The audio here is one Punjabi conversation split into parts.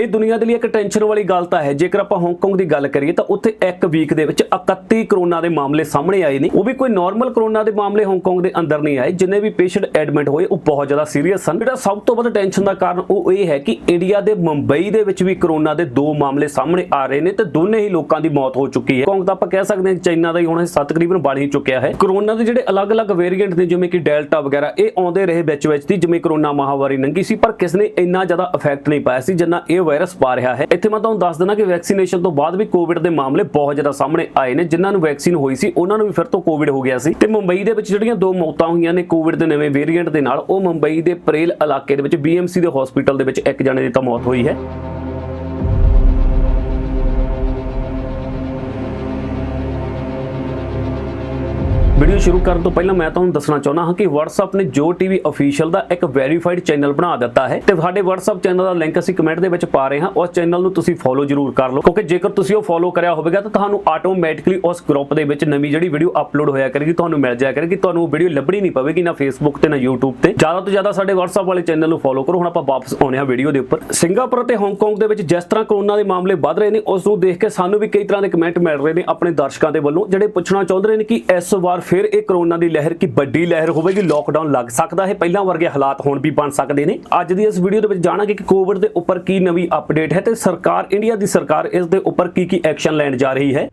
ਇਹ ਦੁਨੀਆ ਦੇ ਲਈ ਇੱਕ ਟੈਨਸ਼ਨ ਵਾਲੀ ਗੱਲ ਤਾਂ ਹੈ। ਜੇਕਰ ਆਪਾਂ ਹਾਂਗਕਾਂਗ ਦੀ ਗੱਲ ਕਰੀਏ ਤਾਂ ਉੱਥੇ ਇੱਕ ਵੀਕ ਦੇ ਵਿੱਚ 31 ਕਰੋਨਾ ਦੇ ਮਾਮਲੇ ਸਾਹਮਣੇ ਆਏ ਨੇ। ਉਹ ਵੀ ਕੋਈ ਨਾਰਮਲ ਕਰੋਨਾ ਦੇ ਮਾਮਲੇ ਹਾਂਗਕਾਂਗ ਦੇ ਅੰਦਰ ਨਹੀਂ ਆਏ। ਜਿੰਨੇ ਵੀ ਪੇਸ਼ੈਂਟ ਐਡਮਿਟ ਹੋਏ, ਉਹ ਬਹੁਤ ਜ਼ਿਆਦਾ ਸੀਰੀਅਸ ਸਨ। ਜਿਹੜਾ ਸਭ ਤੋਂ ਵੱਧ ਟੈਨਸ਼ਨ ਦਾ ਕਾਰਨ ਉਹ ਇਹ ਹੈ ਕਿ ਇੰਡੀਆ ਦੇ ਮੁੰਬਈ ਦੇ ਵਿੱਚ ਵੀ ਕਰੋਨਾ ਦੇ ਦੋ ਮਾਮਲੇ ਸਾਹਮਣੇ ਆ ਰਹੇ ਨੇ ਤੇ ਦੋਨੇ ਹੀ ਲੋਕਾਂ ਦੀ ਮੌਤ ਹੋ ਚੁੱਕੀ ਹੈ। ਹਾਂਗਕਾਂਗ ਤਾਂ ਆਪਾਂ ਕਹਿ ਸਕਦੇ ਹਾਂ ਚਾਈਨਾ ਦਾ ਹੀ ਹੁਣ ਹਿੱਸਾ ਤਕਰੀਬਨ ਬਣ ਹੀ ਚੁੱਕਿਆ ਹੈ। ਕਰੋਨਾ ਦੇ ਜਿਹੜੇ ਅਲੱਗ-ਅਲੱਗ ਵੇਰੀਐਂਟ ਨੇ, ਜਿਵੇਂ ਕਿ ਡੈਲਟਾ ਵਗੈਰਾ, ਇਹ ਆਉਂਦੇ ਰਹੇ ਵਿੱਚ ਵਿੱਚ ਦੀ, ਜਿਵੇਂ ਕਰੋਨਾ ਮਹਾਮਾਰੀ ਨੰਗੀ ਸੀ, ਪਰ ਕਿਸ ਨੇ ਇੰਨਾ ਜ਼ਿਆਦਾ ਇਫੈਕਟ ਨਹੀਂ ਪਾਇਆ ਸੀ, ਜਿੰਨਾ ਇਹ ਵਾਇਰਸ ਪਾ ਰਿਹਾ ਹੈ। ਇੱਥੇ ਮੈਂ ਤੁਹਾਨੂੰ ਦੱਸ ਦਿੰਦਾ ਕਿ ਵੈਕਸੀਨੇਸ਼ਨ ਤੋਂ ਬਾਅਦ ਵੀ ਕੋਵਿਡ ਦੇ ਮਾਮਲੇ ਬਹੁਤ ਜ਼ਿਆਦਾ ਸਾਹਮਣੇ ਆਏ ਨੇ। ਜਿਨ੍ਹਾਂ ਨੂੰ ਵੈਕਸੀਨ ਹੋਈ ਸੀ, ਉਹਨਾਂ ਨੂੰ ਵੀ ਫਿਰ ਤੋਂ ਕੋਵਿਡ ਹੋ ਗਿਆ ਸੀ। ਤੇ ਮੁੰਬਈ ਦੇ ਵਿੱਚ ਜਿਹੜੀਆਂ ਦੋ ਮੌਤਾਂ ਹੋਈਆਂ ਨੇ ਕੋਵਿਡ ਦੇ ਨਵੇਂ ਵੇਰੀਐਂਟ ਦੇ ਨਾਲ, ਉਹ ਮੁੰਬਈ ਦੇ ਪ੍ਰੇਲ ਇਲਾਕੇ ਦੇ ਵਿੱਚ ਬੀਐਮਸੀ ਦੇ ਹਸਪੀਟਲ ਦੇ ਵਿੱਚ ਇੱਕ ਜਣੇ ਦੀ ਤਾਂ ਮੌਤ ਹੋਈ ਹੈ। ਵੀਡੀਓ ਸ਼ੁਰੂ ਕਰਨ ਤੋਂ ਪਹਿਲਾਂ ਮੈਂ ਤੁਹਾਨੂੰ ਦੱਸਣਾ ਚਾਹੁੰਦਾ ਹਾਂ ਕਿ WhatsApp ਨੇ ਜੋ ਟੀਵੀ ਅਫੀਸ਼ੀਅਲ ਦਾ ਇੱਕ ਵੈਰੀਫਾਈਡ ਚੈਨਲ ਬਣਾ ਦਿੱਤਾ ਹੈ ਤੇ ਸਾਡੇ WhatsApp ਚੈਨਲ ਦਾ ਲਿੰਕ ਅਸੀਂ ਕਮੈਂਟ ਦੇ ਵਿੱਚ ਪਾ ਰਹੇ ਹਾਂ। ਉਸ ਚੈਨਲ ਨੂੰ ਤੁਸੀਂ ਫੋਲੋ ਜ਼ਰੂਰ ਕਰ ਲਓ ਕਿਉਂਕਿ ਜੇਕਰ ਤੁਸੀਂ ਉਹ ਫੋਲੋ ਕਰਿਆ ਹੋਵੇਗਾ ਤਾਂ ਤੁਹਾਨੂੰ ਆਟੋਮੈਟਿਕਲੀ ਉਸ ਗਰੁੱਪ ਦੇ ਵਿੱਚ ਨਵੀਂ ਜਿਹੜੀ ਵੀਡੀਓ ਅਪਲੋਡ ਹੋਇਆ ਕਰੇਗੀ, ਤੁਹਾਨੂੰ ਮਿਲ ਜਾਇਆ ਕਰੇਗੀ। ਤੁਹਾਨੂੰ ਉਹ ਵੀਡੀਓ ਲੱਭਣੀ ਨਹੀਂ ਪਵੇਗੀ ਨਾ Facebook ਤੇ ਨਾ YouTube ਤੇ। ਜ਼ਿਆਦਾ ਤੋਂ ਜ਼ਿਆਦਾ ਸਾਡੇ WhatsApp ਵਾਲੇ ਚੈਨਲ ਨੂੰ ਫੋਲੋ ਕਰੋ। ਹੁਣ ਆਪਾਂ ਵਾਪਸ ਆਉਣੇ ਹਾਂ ਵੀਡੀਓ ਦੇ ਉੱਪਰ। ਸਿੰਗਾਪੁਰ ਅਤੇ ਹਾਂਗਕਾਂਗ ਦੇ ਵਿੱਚ ਜਿਸ ਤਰ੍ਹਾਂ ਕਰੋਨਾ ਦੇ ਮਾਮਲੇ ਵੱਧ ਰਹੇ ਨੇ, ਉਸ ਨੂੰ ਦੇਖ ਕੇ ਸਾਨੂੰ ਵੀ ਕਈ ਤਰ੍ਹਾਂ ਦੇ ਕਮੈਂਟ ਮਿਲ ਰਹੇ ਨੇ ਆਪਣੇ ਦਰਸ਼ਕਾਂ ਦੇ ਵੱਲੋਂ, ਜਿਹੜੇ ਪੁੱਛਣਾ ਚਾਹੁੰਦੇ ਨੇ ਕਿ ਇਸ ਵਾਰ ਫਿਰ ਇਹ ਕਰੋਨਾ ਦੀ ਲਹਿਰ ਕੀ ਵੱਡੀ ਲਹਿਰ ਹੋਵੇਗੀ? ਲੋਕਡਾਊਨ ਲੱਗ ਸਕਦਾ ਹੈ। ਪਹਿਲਾਂ ਵਰਗੇ ਹਾਲਾਤ ਹੋਣ ਵੀ ਬਣ ਸਕਦੇ ਨੇ। ਅੱਜ ਦੀ ਇਸ ਵੀਡੀਓ ਦੇ ਵਿੱਚ ਜਾਣਾਂਗੇ ਕਿ ਕੋਵਿਡ ਦੇ ਉੱਪਰ ਕੀ ਨਵੀਂ ਅਪਡੇਟ ਹੈ ਤੇ ਸਰਕਾਰ ਇੰਡੀਆ ਦੀ ਸਰਕਾਰ ਇਸ ਦੇ ਉੱਪਰ ਕੀ ਕੀ ਐਕਸ਼ਨ ਲੈਣ ਜਾ ਰਹੀ ਹੈ।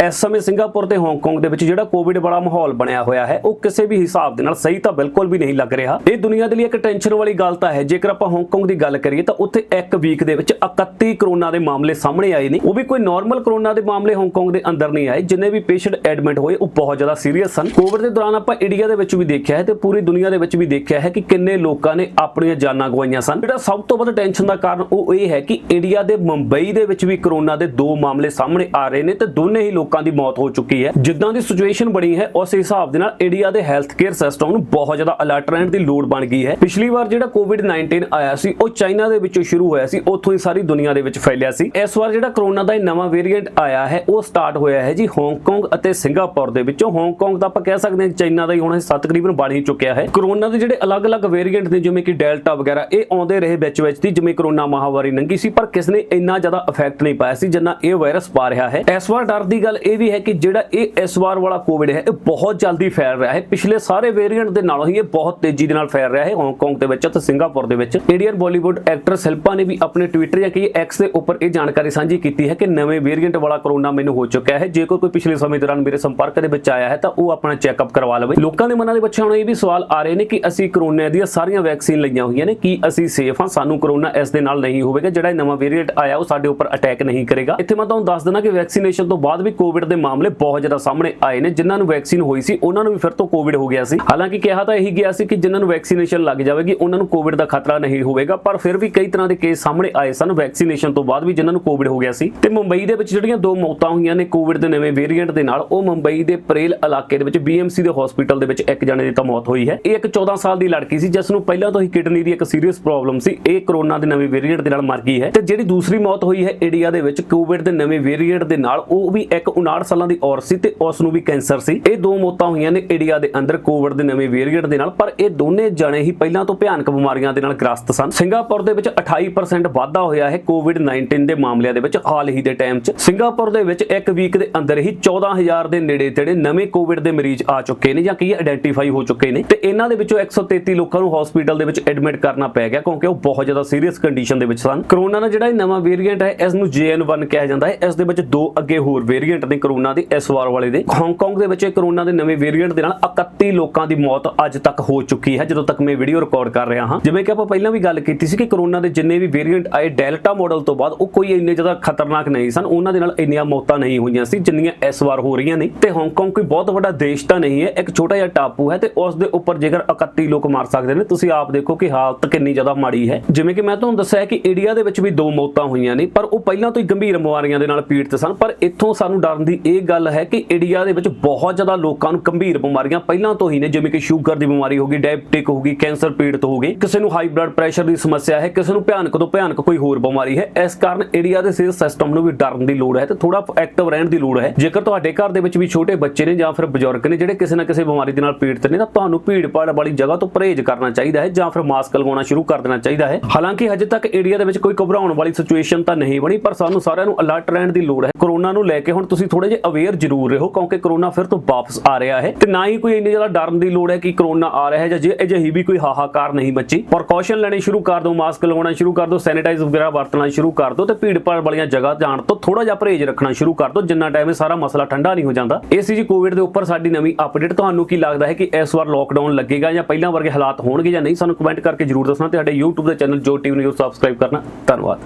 ਇਸ ਸਮੇਂ ਸਿੰਗਾਪੁਰ ਤੇ ਹਾਂਗਕਾਂਗ ਦੇ ਵਿੱਚ ਜਿਹੜਾ ਕੋਵਿਡ ਵਾਲਾ ਮਾਹੌਲ ਬਣਿਆ ਹੋਇਆ ਹੈ, ਉਹ ਕਿਸੇ ਵੀ ਹਿਸਾਬ ਦੇ ਨਾਲ ਸਹੀ ਤਾਂ ਬਿਲਕੁਲ ਵੀ ਨਹੀਂ ਲੱਗ ਰਿਹਾ। ਇਹ ਦੁਨੀਆ ਦੇ ਲਈ ਇੱਕ ਟੈਨਸ਼ਨ ਵਾਲੀ ਗੱਲ ਤਾਂ ਹੈ। ਜੇਕਰ ਆਪਾਂ ਹਾਂਗਕਾਂਗ ਦੀ ਗੱਲ ਕਰੀਏ ਤਾਂ ਉੱਥੇ ਇੱਕ ਵੀਕ ਦੇ ਵਿੱਚ 31 ਕਰੋਨਾ ਦੇ ਮਾਮਲੇ ਸਾਹਮਣੇ ਆਏ ਨੇ। ਉਹ ਵੀ ਕੋਈ ਨਾਰਮਲ ਕਰੋਨਾ ਦੇ ਮਾਮਲੇ ਹਾਂਗਕਾਂਗ ਦੇ ਅੰਦਰ ਨਹੀਂ ਆਏ। ਜਿੰਨੇ ਵੀ ਪੇਸ਼ੈਂਟ ਐਡਮਿਟ ਹੋਏ, ਉਹ ਬਹੁਤ ਜ਼ਿਆਦਾ ਸੀਰੀਅਸ ਸਨ। ਕੋਵਿਡ ਦੇ ਦੌਰਾਨ ਆਪਾਂ ਇੰਡੀਆ ਦੇ ਵਿੱਚ ਵੀ ਦੇਖਿਆ ਹੈ ਤੇ ਪੂਰੀ ਦੁਨੀਆ ਦੇ ਵਿੱਚ ਵੀ ਦੇਖਿਆ ਹੈ ਕਿ ਕਿੰਨੇ ਲੋਕਾਂ ਨੇ ਆਪਣੀਆਂ ਜਾਨਾਂ ਗਵਾਈਆਂ ਸਨ। ਜਿਹੜਾ ਸਭ ਤੋਂ ਵੱਧ ਟੈਨਸ਼ਨ ਦਾ ਕਾਰਨ ਉਹ ਇਹ ਹੈ ਕਿ ਇੰਡੀਆ ਦੇ ਮੁੰਬਈ ਦੇ ਵਿੱਚ ਵੀ ਕਰੋਨਾ ਦੇ ਦੋ ਮਾਮਲੇ ਸਾਹਮਣੇ ਆ ਰਹੇ ਨੇ ਤੇ ਦੋਨੇ ਹੀ ਲੋਕ ਲੋਕਾਂ ਦੀ ਮੌਤ ਹੋ ਚੁੱਕੀ ਹੈ। ਜਿੱਦਾਂ ਦੀ ਸਿਚੁਏਸ਼ਨ ਬਣੀ ਹੈ, ਉਸ ਹਿਸਾਬ ਦੇ ਨਾਲ ਇੰਡੀਆ ਦੇ ਹੈਲਥ ਕੇਅਰ ਸਿਸਟਮ ਨੂੰ ਬਹੁਤ ਜ਼ਿਆਦਾ ਅਲਰਟ ਰਹਿਣ ਦੀ ਲੋੜ ਬਣ ਗਈ ਹੈ। ਪਿਛਲੀ ਵਾਰ ਜਿਹੜਾ ਕੋਵਿਡ-19 ਆਇਆ ਸੀ, ਉਹ ਚਾਈਨਾ ਦੇ ਵਿੱਚੋਂ ਸ਼ੁਰੂ ਹੋਇਆ ਸੀ, ਉੱਥੋਂ ਹੀ ਸਾਰੀ ਦੁਨੀਆ ਦੇ ਵਿੱਚ ਫੈਲਿਆ ਸੀ। ਇਸ ਵਾਰ ਜਿਹੜਾ ਕਰੋਨਾ ਦਾ ਇਹ ਨਵਾਂ ਵੇਰੀਐਂਟ ਆਇਆ ਹੈ, ਉਹ ਸਟਾਰਟ ਹੋਇਆ ਹੈ ਜੀ ਹਾਂਗਕਾਂਗ ਅਤੇ ਸਿੰਗਾਪੁਰ ਦੇ ਵਿੱਚੋਂ। ਹਾਂਗਕਾਂਗ ਦਾ ਆਪਾਂ ਕਹਿ ਸਕਦੇ ਹਾਂ ਚਾਈਨਾ ਦਾ ਹੀ ਹੁਣ ਹਿੱਸਾ ਤਕਰੀਬਨ ਬਣ ਹੀ ਚੁੱਕਿਆ ਹੈ। ਕਰੋਨਾ ਦੇ ਜਿਹੜੇ ਅਲੱਗ-ਅਲੱਗ ਵੇਰੀਐਂਟ ਨੇ, ਜਿਵੇਂ ਕਿ ਡੈਲਟਾ ਵਗੈਰਾ, ਇਹ ਆਉਂਦੇ ਰਹੇ ਵਿੱਚ ਵਿੱਚ ਦੀ, ਜਿਵੇਂ ਕਰੋਨਾ ਮਹਾਮਾਰੀ ਲੰਗੀ ਸੀ, ਪਰ ਕਿਸ ਨੇ ਇੰਨਾ ਜ਼ਿਆਦਾ ਇਫੈਕਟ ਨਹੀਂ ਪਾਇਆ ਸੀ, ਜਿੰਨਾ ਇਹ ਵਾਇਰਸ ਪਾ ਰਿਹਾ ਹੈ। ਇਸ ਵਾਰ ਡਰ ਦੀ ਗੱਲ ਇਹ ਵੀ ਹੈ ਕਿ ਜਿਹੜਾ ਇਹ ਇਸ ਵਾਰ ਵਾਲਾ ਕੋਵਿਡ ਹੈ, ਇਹ ਬਹੁਤ ਜਲਦੀ ਫੈਲ ਰਿਹਾ ਹੈ। ਪਿਛਲੇ ਸਾਰੇ ਵੇਰੀਐਂਟ ਦੇ ਨਾਲੋਂ ਹੀ ਇਹ ਬਹੁਤ ਤੇਜ਼ੀ ਦੇ ਨਾਲ ਫੈਲ ਰਿਹਾ ਹੈ। ਹਾਂਗਕਾਂਗ ਦੇ ਵਿੱਚ ਤੇ ਸਿੰਗਾਪੁਰ ਦੇ ਵਿੱਚ। ਇੰਡੀਅਨ ਬਾਲੀਵੁੱਡ ਐਕਟਰ ਸ਼ਿਲਪਾ ਨੇ ਵੀ ਆਪਣੇ ਟਵਿੱਟਰ ਜਾਂ ਕਿ ਐਕਸ ਦੇ ਉੱਪਰ ਇਹ ਜਾਣਕਾਰੀ ਸਾਂਝੀ ਕੀਤੀ ਹੈ ਕਿ ਨਵੇਂ ਵੇਰੀਐਂਟ ਵਾਲਾ ਕਰੋਨਾ ਮੈਨੂੰ ਹੋ ਚੁੱਕਿਆ ਹੈ। ਜੇਕਰ ਕੋਈ ਪਿਛਲੇ ਸਮੇਂ ਦੌਰਾਨ ਮੇਰੇ ਸੰਪਰਕ ਦੇ ਵਿੱਚ ਆਇਆ ਹੈ, ਤਾਂ ਉਹ ਆਪਣਾ ਚੈੱਕਅਪ ਕਰਵਾ ਲਵੇ। ਲੋਕਾਂ ਦੇ ਮਨਾਂ ਦੇ ਵਿੱਚ ਹੁਣ ਇਹ ਵੀ ਸਵਾਲ ਆ ਰਹੇ ਨੇ ਕਿ ਅਸੀਂ ਕਰੋਨਾ ਦੀਆਂ ਸਾਰੀਆਂ ਵੈਕਸੀਨ ਲਈਆਂ ਹੋਈਆਂ ਨੇ, ਕੀ ਅਸੀਂ ਸੇਫ ਹਾਂ? ਸਾਨੂੰ ਕਰੋਨਾ ਇਸ ਦੇ ਨਾਲ ਨਹੀਂ ਹੋਵੇਗਾ। ਜਿਹੜਾ ਨਵਾਂ ਵੇਰੀਐਂਟ ਆਇਆ, ਉਹ ਸਾਡੇ ਉੱਪਰ ਅਟੈਕ ਨਹੀਂ ਕਰੇਗਾ। ਇੱਥੇ ਮੈਂ ਤੁਹਾਨੂੰ ਦੱਸ ਦਿੰਦਾ ਕਿ ਵੈਕਸੀਨੇਸ਼ਨ ਤੋਂ ਬਾਅਦ ਵੀ ਕੋਵਿਡ ਦੇ ਮਾਮਲੇ ਬਹੁਤ ਜ਼ਿਆਦਾ ਸਾਹਮਣੇ ਆਏ ਨੇ, ਜਿਨ੍ਹਾਂ ਨੂੰ ਵੈਕਸੀਨ ਹੋਈ ਸੀ, ਉਹਨਾਂ ਨੂੰ ਵੀ ਫਿਰ ਤੋਂ ਕੋਵਿਡ ਹੋ ਗਿਆ ਸੀ। ਹਾਲਾਂਕਿ ਕਿਹਾ ਤਾਂ ਇਹੀ ਗਿਆ ਸੀ ਕਿ ਜਿਨ੍ਹਾਂ ਨੂੰ ਵੈਕਸੀਨੇਸ਼ਨ ਲੱਗ ਜਾਵੇਗੀ, ਉਹਨਾਂ ਨੂੰ ਕੋਵਿਡ ਦਾ ਖਤਰਾ ਨਹੀਂ ਹੋਵੇਗਾ, ਪਰ ਫਿਰ ਵੀ ਕਈ ਤਰ੍ਹਾਂ ਦੇ ਕੇਸ ਸਾਹਮਣੇ ਆਏ ਸਨ ਵੈਕਸੀਨੇਸ਼ਨ ਤੋਂ ਬਾਅਦ ਵੀ ਜਿਨ੍ਹਾਂ ਨੂੰ ਕੋਵਿਡ ਹੋ ਗਿਆ ਸੀ। ਤੇ ਮੁੰਬਈ ਦੇ ਵਿੱਚ ਜਿਹੜੀਆਂ ਦੋ ਮੌਤਾਂ ਹੋਈਆਂ ਨੇ ਕੋਵਿਡ ਦੇ ਨਵੇਂ ਵੇਰੀਐਂਟ ਦੇ ਨਾਲ, ਉਹ ਮੁੰਬਈ ਦੇ ਪ੍ਰੇਲ ਇਲਾਕੇ ਦੇ ਵਿੱਚ ਬੀਐਮਸੀ ਦੇ ਹਸਪੀਟਲ ਦੇ ਵਿੱਚ ਇੱਕ ਜਣੇ ਦੀ ਤਾਂ ਮੌਤ ਹੋਈ ਹੈ। ਇਹ ਇੱਕ 14 ਸਾਲ ਦੀ ਲੜਕੀ ਸੀ, ਜਿਸ ਨੂੰ ਪਹਿਲਾਂ ਤੋਂ ਹੀ ਕਿਡਨੀ ਦੀ ਇੱਕ ਸੀਰੀਅਸ ਪ੍ਰੋਬਲਮ ਸੀ। ਇਹ ਕਰੋਨਾ ਦੇ ਨਵੇਂ ਵੇਰੀਐਂਟ ਦੇ ਨਾਲ ਮਰ ਗਈ ਹੈ। ਤੇ ਜਿਹੜੀ ਦੂਸਰੀ ਮੌਤ ਹੋਈ ਹੈ ਇੰਡੀਆ ਦੇ ਵਿੱਚ ਕੋਵਿਡ ਦੇ ਨਵੇਂ ਵੇਰੀਐਂਟ ਦੇ ਨਾਲ, ਉਹ ਵੀ ਇੱਕ 59 ਸਾਲਾਂ ਦੀ ਔਰਤ ਸੀ ਤੇ ਉਸ ਨੂੰ ਵੀ ਕੈਂਸਰ ਸੀ। ਇਹ ਦੋ ਮੌਤਾਂ ਹੋਈਆਂ ਨੇ ਇੰਡੀਆ ਦੇ ਅੰਦਰ ਕੋਵਿਡ ਦੇ ਨਵੇਂ ਵੇਰੀਐਂਟ ਦੇ ਨਾਲ, ਪਰ ਇਹ ਦੋਨੇ ਜਣੇ ਹੀ ਪਹਿਲਾਂ ਤੋਂ ਭਿਆਨਕ ਬਿਮਾਰੀਆਂ ਦੇ ਨਾਲ ਗ੍ਰਸਤ ਸਨ। ਸਿੰਗਾਪੁਰ ਦੇ ਵਿੱਚ 28% ਵਾਧਾ ਹੋਇਆ ਹੈ ਕੋਵਿਡ-19 ਦੇ ਮਾਮਲਿਆਂ ਦੇ ਵਿੱਚ ਹਾਲ ਹੀ ਦੇ ਟਾਈਮ 'ਚ। ਸਿੰਗਾਪੁਰ ਦੇ ਵਿੱਚ ਇੱਕ ਵੀਕ ਦੇ ਅੰਦਰ ਹੀ 14000 ਦੇ ਨੇੜੇ ਤੇੜੇ ਨਵੇਂ ਕੋਵਿਡ ਦੇ ਮਰੀਜ਼ ਆ ਚੁੱਕੇ ਨੇ ਜਾਂ ਕੀ ਆਇਡੈਂਟੀਫਾਈ ਹੋ ਚੁੱਕੇ ਨੇ। ਤੇ ਇਹਨਾਂ ਦੇ ਵਿੱਚੋਂ 133 ਲੋਕਾਂ ਨੂੰ ਹਸਪੀਟਲ ਦੇ ਵਿੱਚ ਐਡਮਿਟ ਕਰਨਾ ਪੈ ਗਿਆ ਕਿਉਂਕਿ ਉਹ ਬਹੁਤ ਜ਼ਿਆਦਾ ਸੀਰੀਅਸ ਕੰਡੀਸ਼ਨ ਦੇ ਵਿੱਚ ਸਨ। ਕਰੋਨਾ ਦਾ ਜਿਹੜਾ ਇਹ ਨਵਾਂ ਵੇਰੀਐਂਟ ਹੈ ਇਸ ਨੂੰ JN1 ਕਿਹਾ ਜਾਂਦਾ ਹੈ। ਇਸ ਦੇ ਵਿੱਚ ਦੋ ਅੱਗੇ ਹੋਰ ਵੇਰੀਐਂਟ ਨੇ ਕਰੋਨਾ ਦੇ ਇਸ ਵਾਰ ਵਾਲੇ ਦੇ ਹਾਂਗਕਾਂਗ ਦੇ ਵਿੱਚ ਇਹ ਕਰੋਨਾ ਦੇ ਨਵੇਂ ਵੇਰੀਐਂਟ ਦੇ ਨਾਲ 31 ਲੋਕਾਂ ਦੀ ਮੌਤ ਅੱਜ ਤੱਕ ਹੋ ਚੁੱਕੀ ਹੈ, ਜਦੋਂ ਤੱਕ ਮੈਂ ਵੀਡੀਓ ਰਿਕਾਰਡ ਕਰ ਰਿਹਾ ਹਾਂ। ਜਿਵੇਂ ਕਿ ਆਪਾਂ ਪਹਿਲਾਂ ਵੀ ਗੱਲ ਕੀਤੀ ਸੀ ਕਿ ਕਰੋਨਾ ਦੇ ਜਿੰਨੇ ਵੀ ਵੇਰੀਐਂਟ ਆਏ ਡੈਲਟਾ ਮਾਡਲ ਤੋਂ ਬਾਅਦ ਉਹ ਕੋਈ ਇੰਨੇ ਜ਼ਿਆਦਾ ਖਤਰਨਾਕ ਨਹੀਂ ਸਨ। ਉਹਨਾਂ ਦੇ ਨਾਲ ਇੰਨੀਆਂ ਮੌਤਾਂ ਨਹੀਂ ਹੋਈਆਂ ਸੀ, ਜਿੰਨੀਆਂ ਇਸ ਵਾਰ ਹੋ ਰਹੀਆਂ ਨੇ। ਤੇ ਹਾਂਗਕਾਂਗ ਕੋਈ ਬਹੁਤ ਵੱਡਾ ਦੇਸ਼ ਤਾਂ ਨਹੀਂ ਹੈ, ਇੱਕ ਛੋਟਾ ਜਿਹਾ ਟਾਪੂ ਹੈ ਤੇ ਉਸ ਦੇ ਉੱਪਰ ਜੇਕਰ 31 ਲੋਕ ਮਰ ਸਕਦੇ ਨੇ, ਤੁਸੀਂ ਆਪ ਦੇਖੋ ਕਿ ਹਾਲਤ ਕਿੰਨੀ ਜ਼ਿਆਦਾ ਮਾੜੀ ਹੈ। ਜਿਵੇਂ ਕਿ ਮੈਂ ਤੁਹਾਨੂੰ ਦੱਸਿਆ ਕਿ ਇੰਡੀਆ ਦੇ ਵਿੱਚ ਵੀ ਦੋ ਮੌਤਾਂ ਹੋਈਆਂ ਨੇ, ਪਰ ਉਹ ਪਹਿਲਾਂ ਤੋਂ ਹੀ ਗੰਭੀਰ ਬਿਮਾਰੀਆਂ ਦੇ ਨਾਲ ਪੀੜਤ ਸਨ, ਪਰ ਇੱਥੋਂ ਸਾਨੂੰ ਡਰ ਡਰਨ ਦੀ ਇਹ ਗੱਲ ਹੈ ਕਿ ਇੰਡੀਆ ਦੇ ਵਿੱਚ ਬਹੁਤ ਜ਼ਿਆਦਾ ਲੋਕਾਂ ਨੂੰ ਗੰਭੀਰ ਬਿਮਾਰੀਆਂ ਪਹਿਲਾਂ ਤੋਂ ਹੀ ਨੇ, ਜਿਵੇਂ ਕਿ ਸ਼ੂਗਰ ਦੀ ਬਿਮਾਰੀ ਹੋ ਗਈ, ਡਾਇਬਟਿਕ ਹੋ ਗਈ, ਕੈਂਸਰ ਪੀੜਤ ਹੋ ਗਈ ਕਿਸੇ ਨੂੰ ਹਾਈ ਬਲੱਡ ਪ੍ਰੈਸ਼ਰ ਦੀ ਸਮੱਸਿਆ ਹੈ, ਕਿਸੇ ਨੂੰ ਭਿਆਨਕ ਤੋਂ ਭਿਆਨਕ ਕੋਈ ਹੋਰ ਬਿਮਾਰੀ ਹੈ। ਇਸ ਕਾਰਨ ਇੰਡੀਆ ਦੇ ਸਿਹਤ ਸਿਸਟਮ ਨੂੰ ਵੀ ਡਰਨ ਦੀ ਲੋੜ ਹੈ ਤੇ ਥੋੜਾ ਐਕਟਿਵ ਰਹਿਣ ਦੀ ਲੋੜ ਹੈ। ਜੇਕਰ ਤੁਹਾਡੇ ਘਰ ਦੇ ਵਿੱਚ ਵੀ ਛੋਟੇ ਬੱਚੇ ਨੇ ਜਾਂ ਫਿਰ ਬਜ਼ੁਰਗ ਨੇ ਜਿਹੜੇ ਕਿਸੇ ਨਾ ਕਿਸੇ ਬਿਮਾਰੀ ਦੇ ਨਾਲ ਪੀੜਤ ਨੇ, ਤਾਂ ਤੁਹਾਨੂੰ ਭੀੜ ਭਾੜ ਵਾਲੀ ਜਗ੍ਹਾ ਤੋਂ ਪਰਹੇਜ਼ ਕਰਨਾ ਚਾਹੀਦਾ ਹੈ ਜਾਂ ਫਿਰ ਮਾਸਕ ਲਗਾਉਣਾ ਸ਼ੁਰੂ ਕਰ ਦੇਣਾ ਚਾਹੀਦਾ ਹੈ। ਹਾਲਾਂਕਿ ਹਜੇ ਤੱਕ ਇੰਡੀਆ ਦੇ ਵਿੱਚ ਕੋਈ ਘਬਰਾਉਣ ਵਾਲੀ ਸਿਚੁਏਸ਼ਨ ਤਾਂ ਨਹੀਂ ਬਣੀ, ਪਰ ਸਾਨੂੰ ਸਾਰਿਆਂ ਨੂੰ ਅਲਰਟ ਰਹਿਣ ਦੀ ਲੋੜ ਹੈ। ਕਰੋਨਾ ਨੂੰ ਲੈ ਕੇ ਹੁਣ ਤੁਸੀਂ ਥੋੜੇ ਜਿਹਾ ਅਵੇਅਰ ਜ਼ਰੂਰ ਰਹੋ ਕਿਉਂਕਿ ਕਰੋਨਾ ਫਿਰ ਤੋਂ ਵਾਪਸ ਆ ਰਿਹਾ ਹੈ ਤੇ ਨਾ ਹੀ ਕੋਈ ਇੰਨੀ ਜ਼ਿਆਦਾ ਡਰਨ ਦੀ ਲੋੜ ਹੈ ਕਿ ਕਰੋਨਾ ਆ ਰਿਹਾ ਹੈ ਜਾਂ ਜੇ ਅਜਿਹੀ ਵੀ ਕੋਈ ਹਾਹਾਕਾਰ ਨਹੀਂ ਮੱਚੀ। ਪ੍ਰੀਕਾਸ਼ਨ ਲੈਣੇ ਸ਼ੁਰੂ ਕਰ ਦਿਓ ਮਾਸਕ ਲਗਾਉਣਾ ਸ਼ੁਰੂ ਕਰ ਦਿਓ ਸੈਨੀਟਾਈਜ਼ ਵਗੈਰਾ ਵਰਤਣਾ ਸ਼ੁਰੂ ਕਰ ਦਿਓ ਤੇ ਭੀੜ ਭਾੜ ਵਾਲੀਆਂ ਜਗ੍ਹਾ ਜਾਣ ਤੋਂ ਥੋੜਾ ਜਿਹਾ ਪਰਹੇਜ਼ ਰੱਖਣਾ ਸ਼ੁਰੂ ਕਰ ਦਿਓ। ਜਿੰਨਾ ਟਾਈਮ ਇਹ ਸਾਰਾ ਮਸਲਾ ਠੰਡਾ ਨਹੀਂ ਹੋ ਜਾਂਦਾ। ਇਹ ਸੀ ਜੀ ਕੋਵਿਡ ਦੇ ਉੱਪਰ ਸਾਡੀ ਨਵੀਂ ਅਪਡੇਟ ਤੁਹਾਨੂੰ ਕੀ ਲੱਗਦਾ ਹੈ ਕਿ ਇਸ ਵਾਰ ਲੋਕਡਾਊਨ ਲੱਗੇਗਾ ਜਾਂ ਪਹਿਲਾਂ ਵਰਗੇ ਹਾਲਾਤ ਹੋਣਗੇ ਜਾਂ ਨਹੀਂ? ਸਾਨੂੰ ਕਮੈਂਟ ਕਰਕੇ ਜਰੂਰ ਦੱਸਣਾ ਤੇ ਸਾਡੇ YouTube ਦੇ ਚੈਨਲ ਜੋ ਟੀਵੀ ਨਿਊਜ਼ ਸਬਸਕ੍ਰਾਈਬ ਕਰਨਾ। ਧੰਨਵਾਦ।